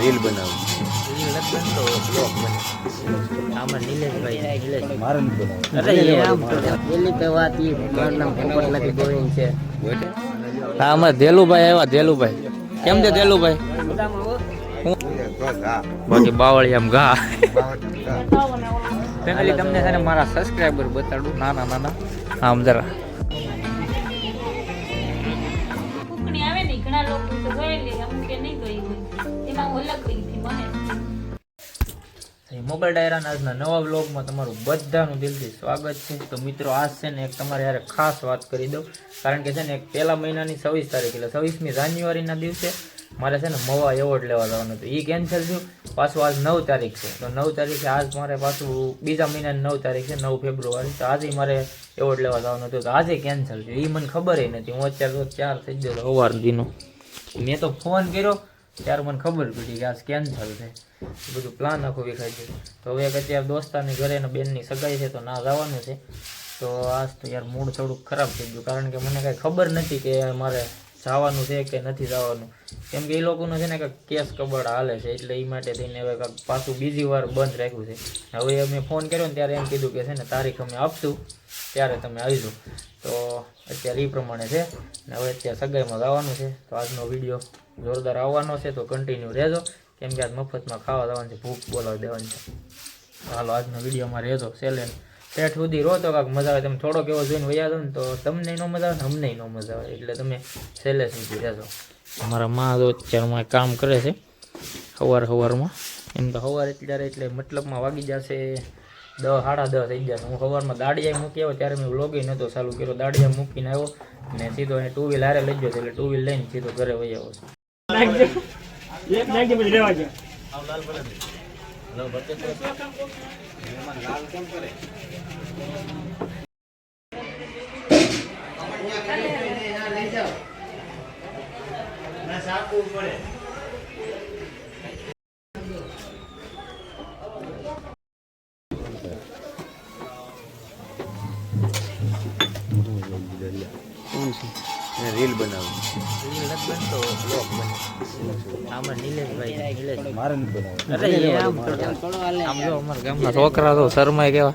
Reel બનાવું. આમાં આમ હા અમારે ધેલુભાઈ આવ્યા ધેલુભાઈ. કેમ છે ધેલુભાઈ? બાકી બાવળિયામ ઘા. ફેમિલી તમને છે ને મારા સબસ્ક્રાઈબર બતાડું નાના નાના. આમ જરા. મોબાઈલ ડાયરાના આજના નવા વ્લોગમાં તમારું બધાનું દિલથી સ્વાગત છે. તો મિત્રો, આજ છે ને એક તમારે યારે ખાસ વાત કરી દઉં. કારણ કે છે ને એક પહેલા મહિનાની છવ્વીસ તારીખ એટલે છવ્વીસમી જાન્યુઆરીના દિવસે મારે છે ને મવા એવોર્ડ લેવા જવાનું હતું. એ કેન્સલ થયું. પાછું આજ નવ તારીખ છે. તો નવ તારીખે આજ મારે પાછું બીજા મહિનાની નવ તારીખ છે, નવ ફેબ્રુઆરી. તો આજે મારે એવોર્ડ લેવા જવાનું હતું. તો આજે કેન્સલ થયું. એ મને ખબર નથી. હું અત્યારે તો ચાર થઈ ગયો સવાર દીનો. મેં તો ફોન કર્યો. ત્યારે મને ખબર પડી કે આજ કેન્સલ છે. બધું પ્લાન આખો વિખાઈ ગયું. તો હવે અત્યારે દોસ્તારની ઘરે અને બેનની સગાઈ છે તો ના જવાનું છે. તો આજ તો યાર મૂડ થોડુંક ખરાબ થઈ ગયું. કારણ કે મને કાંઈ ખબર નથી કે મારે જવાનું છે કે નથી જવાનું. કેમ કે એ લોકોનું છે ને કંઈક કેસ કબડ હાલે છે. એટલે એ માટે થઈને હવે કાંઈક પાછું બીજી વાર બંધ રાખ્યું છે. હવે મેં ફોન કર્યો ને ત્યારે એમ કીધું કે છે ને તારીખ અમે આપશું. ત્યારે તમે આવજો. તો અત્યારે એ પ્રમાણે છે. ને હવે અત્યારે સગાઈમાં જવાનું છે. તો આજનો વીડિયો જોરદાર આવવાનો છે. તો કન્ટિન્યુ રહેજો. કેમ કે આજ મફતમાં ખાવા જવાનું છે. ભૂખ બોલાવી દેવાની છે. હાલો, આજનો વિડીયોમાં રહેજો. સેલેન પેટ સુધી રહો તો કાંક મજા આવે. તમે થોડોક એવો જોઈને વયા દો ને તો તમને ન મજા આવે ને અમને ન મજા આવે. એટલે તમે સેલે સુધી રહેજો. અમારા મા તો અત્યારમાં કામ કરે છે. સવાર સવારમાં. એમ તો સવાર અત્યારે એટલે મતલબમાં વાગી જશે દસ સાડા દસ થઈ ગયા હું સવારમાં દાડિયા મૂકી આવ્યો, ત્યારે મેં વ્લોગિંગ નહોતો ચાલુ કર્યો. દાડિયા મૂકીને આવ્યો ને સીધો એને ટુ વ્હીલ હારે લઈ ગયો એટલે ટુ વ્હીલ લઈને સીધો ઘરે વહી આવ્યો છું. રીલ બનાવું. છોકરા તો શરમાય કેવા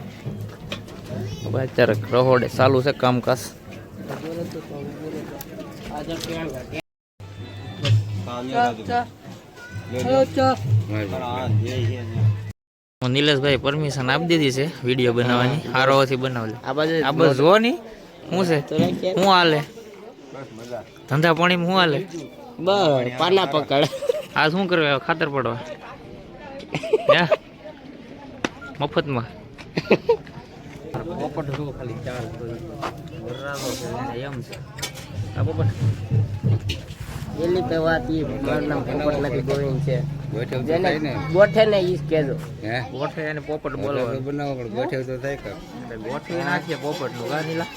અત્યારે ચાલુ છે કામકાજ. નિલેશભાઈ પરમિશન આપી દીધી છે વીડિયો બનાવવાની, હારોથી બનાવલે આ બાજુ આ બસ જો ની. શું છે? શું હાલે? ધંધા પાણીમાં શું હાલે? બસ પાના પકડ. આ શું કરવે? ખાતર પડવા. હે? મફતમાં? પોપટ જો ખાલી એમ છે. આ પોપટ. પેલી તો વાત ઈ મારું નામ પોપટ નથી ગોવિંદ છે. ગોઠે ને ઈ કેજો હે? ગોઠે અને પોપટ બોલવા બનાવો પણ તો થાય કે. નાખીએ પોપટનું ગાનીલા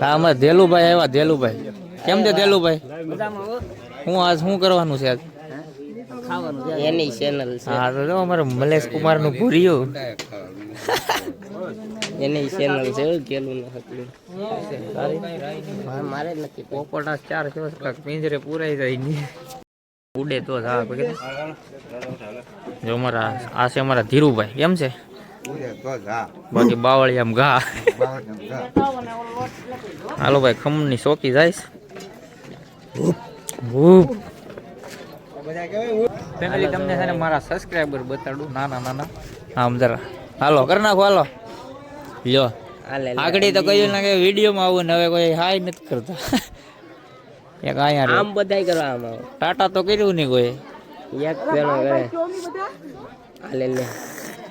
હા અમારે ધેલુભાઈ આવ્યા ધેલુભાઈ કેમ છે ધેલુભાઈ હું આજ શું કરવાનું છે આજ? એની ચેનલ છે. હા તો અમારે મલેશ કુમારનું ભૂર્યું. એની ચેનલ છે કેલું હતું મારે નથી. પોપટ ચાર દિવસ કાંઈક પિંજરે પૂરાઈ જાય નહીં ઉડે તો જ હા જો અમારા આ છે અમારા ધીરુભાઈ કેમ છે? બાકી બાવળી આમ ઘા. હાલો ભાઈ ખમણની શોકી જાય ફેમિલી તમને છે ને મારા સબસ્ક્રાઈબર બતાડું નાના નાના. આમ જરા. હાલો કર નાખો હાલો. લ્યો. આગળ તો કહ્યું ને કે વિડીયોમાં આવું ને હવે કોઈ હાય નથી કરતા. એક આયા આમ બધાય કરવા આમ ટાટા તો કર્યું નહીં કોઈ. એક પેલો કરે હાલે લે.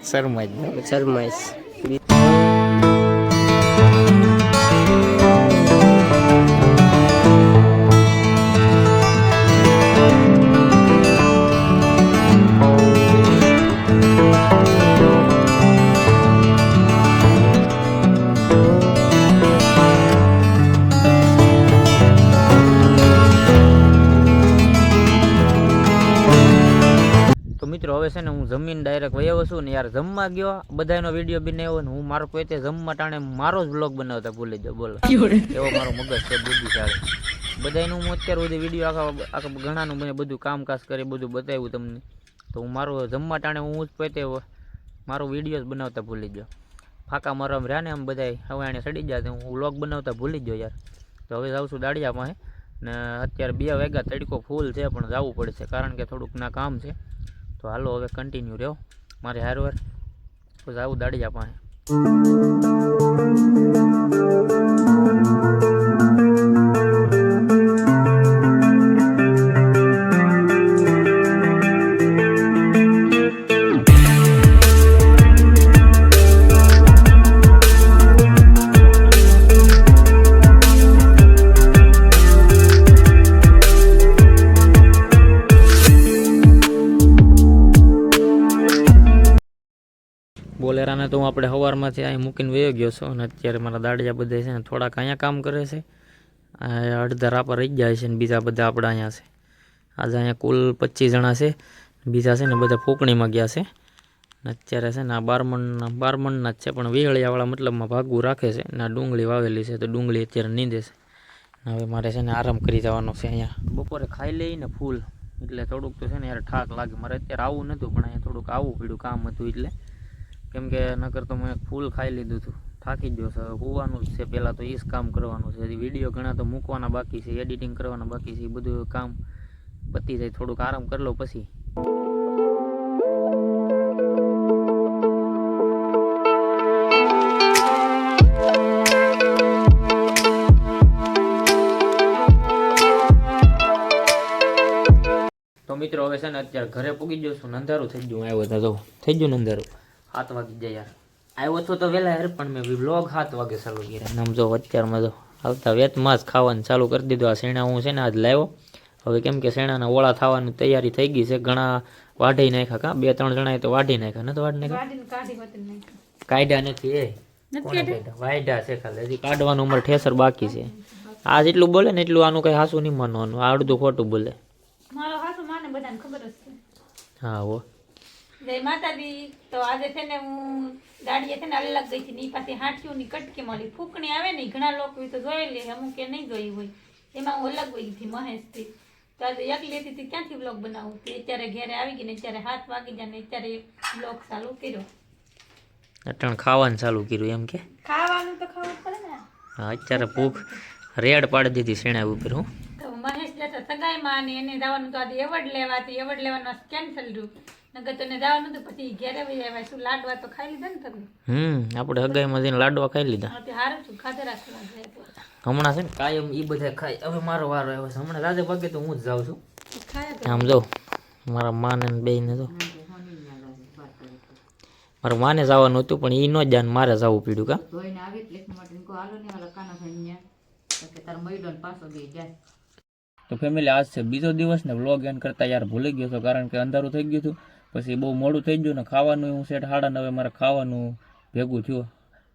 શરમાઈ શરમાઈશ. મિત્રો હવે છે ને હું જમીન ડાયરેક્ટ વયો છું ને યાર જમવા ગયો. બધાનો વીડિયો બનાવ્યો ને હું મારો પોતે જમવા ટાણે મારો જ બ્લોગ બનાવતા ભૂલી જાઉં બોલો. એવો મારો મગજ છે બુદ્ધિશાળી બધાનું હું અત્યાર સુધી વીડિયો આખા આખા ઘણાનું મને બધું કામકાજ કરી બધું બતાવ્યું તમને. તો હું મારો જમવા ટાણે હું જ પોતે મારો વીડિયો જ બનાવતા ભૂલી ગયો. ફાકા મારવા રહ્યા ને આમ બધા હવે આને સડી જાય હું વ્લોગ બનાવતા ભૂલી ગયો યાર. તો હવે જાઉં છું દાડિયા પાસે ને અત્યારે બે વાગ્યા તડકો ફૂલ છે પણ જવું પડશે કારણ કે થોડુંક ના કામ છે. તો હાલો હવે કન્ટિન્યુ રહ્યો. મારે હારવાર તો જાવું દાડિયા પાસે બોલેરાને તો હું આપણે સવારમાંથી અહીં મૂકીને વયો ગયો છું અને અત્યારે મારા દાડિયા બધા છે ને થોડાક અહીંયા કામ કરે છે. અડધા રાપા રહી જાય છે ને બીજા બધા આપણે અહીંયા છે. આજે અહીંયા કુલ પચીસ જણા છે. બીજા છે ને બધા ફૂંકણીમાં ગયા છે. અત્યારે છે ને આ બારમણના બારમણના જ છે પણ વેહળિયાવાળા મતલબમાં ભાગવું રાખે છે ને આ ડુંગળી વાવેલી છે તો ડુંગળી અત્યારે નીંદે છે. હવે મારે છે ને આરામ કરી જવાનો છે અહીંયા. બપોરે ખાઈ લઈને ફૂલ. એટલે થોડુંક તો છે ને યાર ઠાક લાગે. મારે અત્યારે આવું નહોતું પણ અહીંયા થોડુંક આવવું પડ્યું કામ હતું એટલે કેમ કે નકર તો મેં ફૂલ ખાઈ લીધું હતું થાકી જ છે. હોવાનું જ છે. પહેલાં તો એ જ કામ કરવાનું છે. હજી વીડિયો ઘણા તો મૂકવાના બાકી છે. એડિટિંગ કરવાના બાકી છે. એ બધું કામ પતી જાય. થોડુંક આરામ કરી લો પછી. મિત્રો, હવે છે ને અત્યારે ઘરે પૂગી ગયો છું. અંધારું થઈ ગયું. આવ્યો તો થઈ ગયું નંધારું. સાત વાગી જાય યાર. આવ્યો તો તો વહેલા યાર પણ મેં વ્લોગ સાત વાગે ચાલુ કર્યા. આમ જો અત્યારમાં જો આવતા વેતમાં જ ખાવાનું ચાલુ કરી દીધું. આ શેણા હું છે ને આજ લાવ્યો. હવે કેમ કે શેણાના ઓળા થવાની તૈયારી થઈ ગઈ છે. ઘણા વાઢી નાખ્યા કા? બે ત્રણ જણાએ તો વાઢી નાખ્યા. નથી વાઢી નાખ્યા. કાઢ્યા નથી એ. વાયડા છે ખાલી. હજી કાઢવાનું ઉંમર ઠેસર બાકી છે. આ જેટલું બોલે ને એટલું આનું કઈ હાસું નહીં માનવાનું. આ અડધું ખોટું બોલે. મારો હાસુ માને બધાને ખબર જ છે. હા હો. જય માતાજી. તો આજે છે ને હું દાડીએ છે ને અલગ ગઈ હતી ને એ પાસે હાંઠીઓની કટકી મળી. ફૂકણી આવે ને ઘણા લોકો તો જોયેલી અમુક એ નહીં જોઈ હોય. એમાં હું અલગ ગઈ હતી મહેશથી. તો આજે એકલી હતી ક્યાંથી બ્લોગ બનાવું? તે અત્યારે ઘરે આવી ગઈ ને અત્યારે હાથ વાગી જાય ને અત્યારે બ્લોગ ચાલુ કર્યો. અટણ ખાવાનું ચાલુ કર્યું એમ કે? ખાવાનું તો ખાવું પડે ને. હા અત્યારે ભૂખ રેડ પાડી દીધી શેણા ઉપર હું. તો મહેશ જતો સગાઈમાં અને એને જવાનું તો આજે એવોર્ડ લેવા તો એવોર્ડ લેવાનું કેન્સલ રહ્યું નગર તો જવાનું હતું પછી ઘેરે વહી આવ્યા શું લાડવા તો ખાઈ લીધા ને તમે? હમ આપણે હગાઈમાં જઈને લાડવા ખાઈ લીધા. હારું છું ખાધે રાખવા હમણાં છે ને? કાયમ એ બધા ખાય. હવે મારો વારો આવ્યો છે. હમણાં રાજે ભાગે તો હું જ જાઉં છું. આમ જો મારા માને ને બેયને જો. મારા માને જવાનું હતું પણ એ ન જાન મારે જવું પડ્યું કા? ધોઈને આવી એટલે એક માટે હાલો ને હાલો કાના ભાઈ ત્યાં તાર મૈડો ને પાછો દે જાય. તો ફેમિલી આજ છે બીજો દિવસ ને વ્લોગ એન્ડ કરતા યાર ભૂલી ગયો છો કારણ કે અંધારું થઈ ગયું હતું. પછી બહુ મોડું થઈ ગયું ને ખાવાનું હું સેટ સાડા નવે મારે ખાવાનું ભેગું થયું.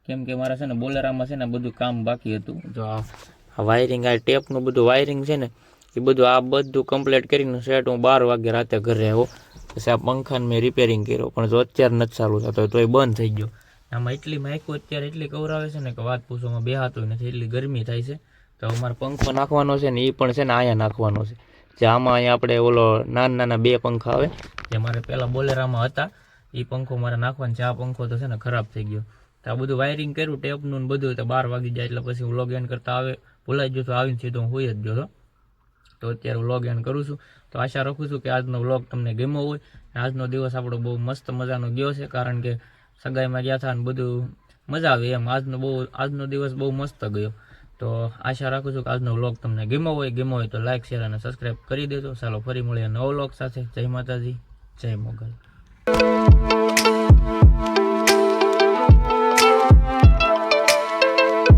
કેમ કે મારે છે ને બોલેરામાં છે ને બધું કામ બાકી હતું. જો આ વાયરિંગ આ ટેપનું બધું વાયરિંગ છે ને, એ બધું આ બધું કમ્પ્લીટ કરીને સેટ હું બાર વાગે રાતે ઘરે આવ્યો પછી આ પંખાને મેં રિપેરિંગ કર્યો, પણ જો અત્યારે નથી ચાલુ થતો તો એ બંધ થઈ ગયો. આમાં એટલી માઇકો અત્યારે એટલી કવરાવે છે ને કે વાત પૂછવામાં બે હાથું નથી, એટલી ગરમી થાય છે. તો અમારે પંખો નાખવાનો છે ને એ પણ છે ને અહીંયા નાખવાનો છે. જે આમાં અહીંયા આપણે ઓલો નાના નાના બે પંખા આવે. જે મારે પહેલાં બોલેરામાં હતા એ પંખો મારે નાખવાનો છે. આ પંખો તો છે ને ખરાબ થઈ ગયો. તો આ બધું વાયરિંગ કર્યું ટેપનું ને બધું. તો બાર વાગી જાય એટલે પછી હું લોગ ઇન કરતા આવે. ભૂલાઈ ગયો તો આવીને સીધો હું હોઈ જ ગયો તો અત્યારે હું લોગ એન્ડ કરું છું. તો આશા રાખું છું કે આજનો વ્લોગ તમને ગમ્યો હોય. આજનો દિવસ આપણો બહુ મસ્ત મજાનો ગયો છે, કારણ કે સગાઈમાં ગયા હતા ને બધું મજા આવી એમ. આજનો બહુ આજનો દિવસ બહુ મસ્ત ગયો. તો આશા રાખું છું કે આજનો વ્લોગ તમને ગમ્યો હોય ગમ્યો હોય તો લાઇક શેર અને સબસ્ક્રાઈબ કરી દેજો. ચાલો ફરી મળીએ નવો વ્લોગ સાથે. જય માતાજી, જય મોગલ.